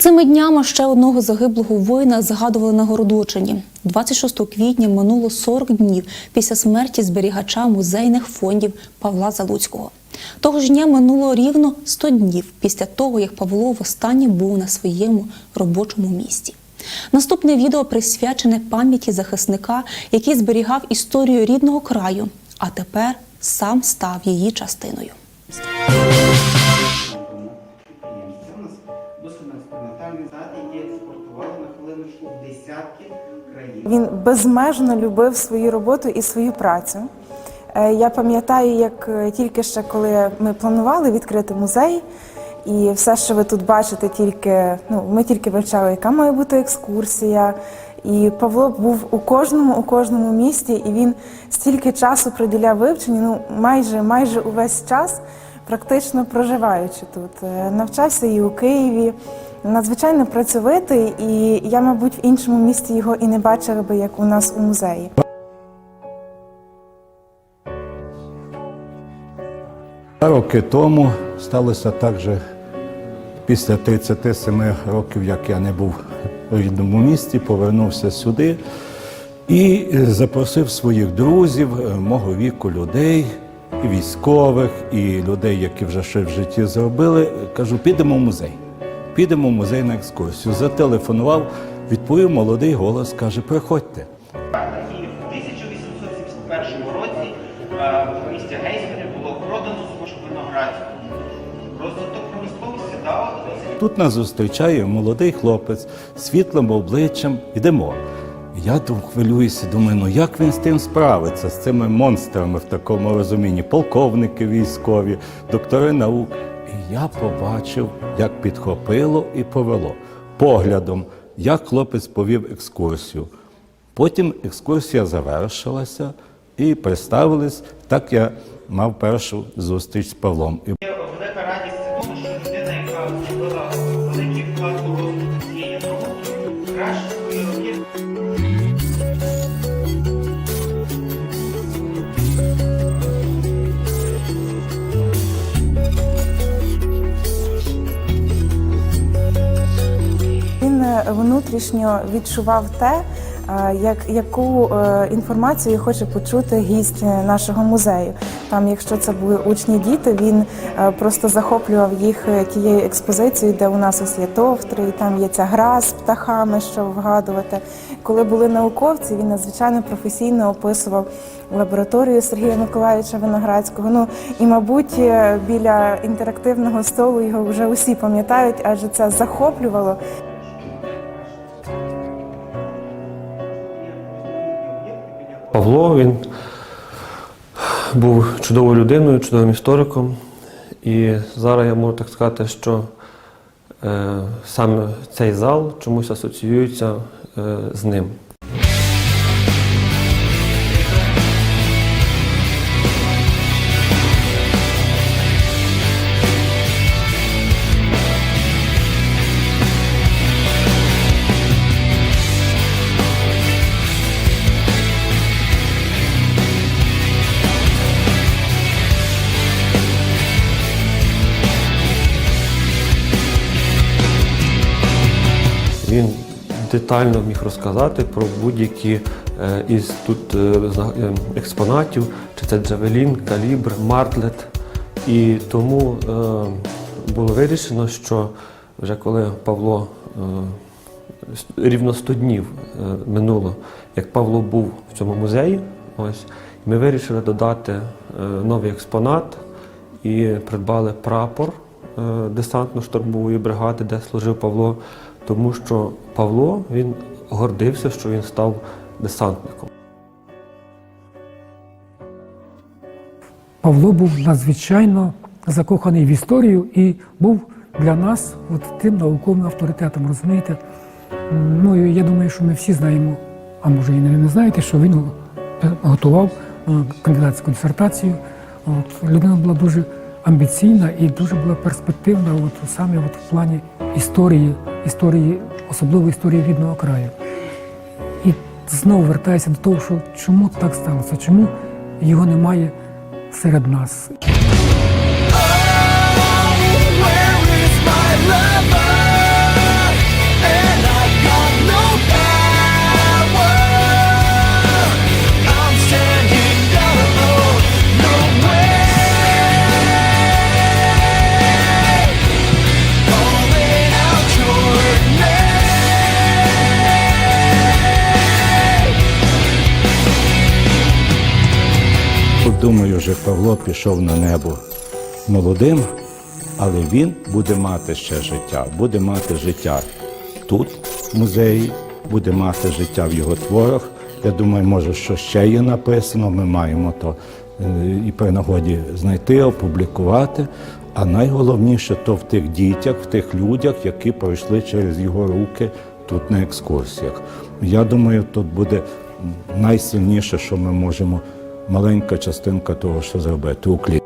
Цими днями ще одного загиблого воїна згадували на Городочині. 26 квітня минуло 40 днів після смерті зберігача музейних фондів Павла Залуцького. Того ж дня минуло рівно 100 днів після того, як Павло востаннє був на своєму робочому місці. Наступне відео присвячене пам'яті захисника, який зберігав історію рідного краю, а тепер сам став її частиною. Він безмежно любив свою роботу і свою працю. Е, Я пам'ятаю, як е, тільки ще коли ми планували відкрити музей, і все, що ви тут бачите, тільки ну ми тільки вивчали, яка має бути екскурсія. І Павло був у кожному, у кожному місті, і він стільки часу приділяв вивченню, ну майже майже увесь час, практично проживаючи тут. Е, Навчався і у Києві. Надзвичайно працьовитий, і я, мабуть, в іншому місті його і не бачила би, як у нас у музеї. Роки тому сталося так же після 37 років, як я не був у рідному місті, повернувся сюди і запросив своїх друзів, е, мого віку людей, і військових, і людей, які вже щось в житті зробили. Кажу, підемо в музей. Підемо в музей на екскурсію. Зателефонував, відповів молодий голос, каже, приходьте. І в 1871 році е, в місті Гейсмері було продано схожу виноградів. Розвиток промисловості дав Тут нас зустрічає молодий хлопець з світлим обличчям. Йдемо. Я думаю, хвилююся, думаю, ну як він з тим справиться, з цими монстрами в такому розумінні, полковники військові, доктори наук. І я побачив, як підхопило і повело поглядом, як хлопець повів екскурсію. Потім екскурсія завершилася і представились. Так я мав першу зустріч з Павлом. Внутрішньо відчував те, е, як, яку е, інформацію хоче почути гість е, нашого музею. Там, якщо це були учні діти, він просто захоплював їх тією експозицією, де у нас ось є товтри, і там є ця гра з птахами, що вгадувати. Коли були науковці, він надзвичайно професійно описував лабораторію Сергія Миколаївича Виноградського. Ну і, мабуть, біля інтерактивного столу його вже усі пам'ятають, адже це захоплювало. Павло він був чудовою людиною, чудовим істориком. І зараз я можу так сказати, що е, саме цей зал чомусь асоціюється е, з ним. Детально міг розказати про будь-які е, із тут е, е, експонатів, чи це Джавелін, Калібр, Мартлет. І тому було вирішено, що вже коли Павло рівно 100 днів минуло, як Павло був в цьому музеї, ось ми вирішили додати новий експонат і придбали прапор десантно-штурмової бригади, де служив Павло, тому що Павло він гордився, що він став десантником. Павло був надзвичайно закоханий в історію і був для нас от тим науковим авторитетом, розумієте? Ну, я думаю, що ми всі знаємо, а може і не, знаєте, що він готував е, кандидатську дисертацію. От, людина була дуже амбіційна і дуже була перспективна от, саме от, в плані історії, історії, особливо історії рідного краю. І знову вертаюся до того, що чому так сталося, чому його немає серед нас. От думаю, вже Павло пішов на небо молодим, але він буде мати ще життя, буде мати життя тут, в музеї, буде мати життя в його творах. Я думаю, може, що ще є написано, ми маємо то е, і при нагоді знайти, опублікувати. А найголовніше то в тих дітях, в тих людях, які пройшли через його руки тут на екскурсіях. Я думаю, тут буде найсильніше, що ми можемо, маленька частинка того, що зробити. Уклін.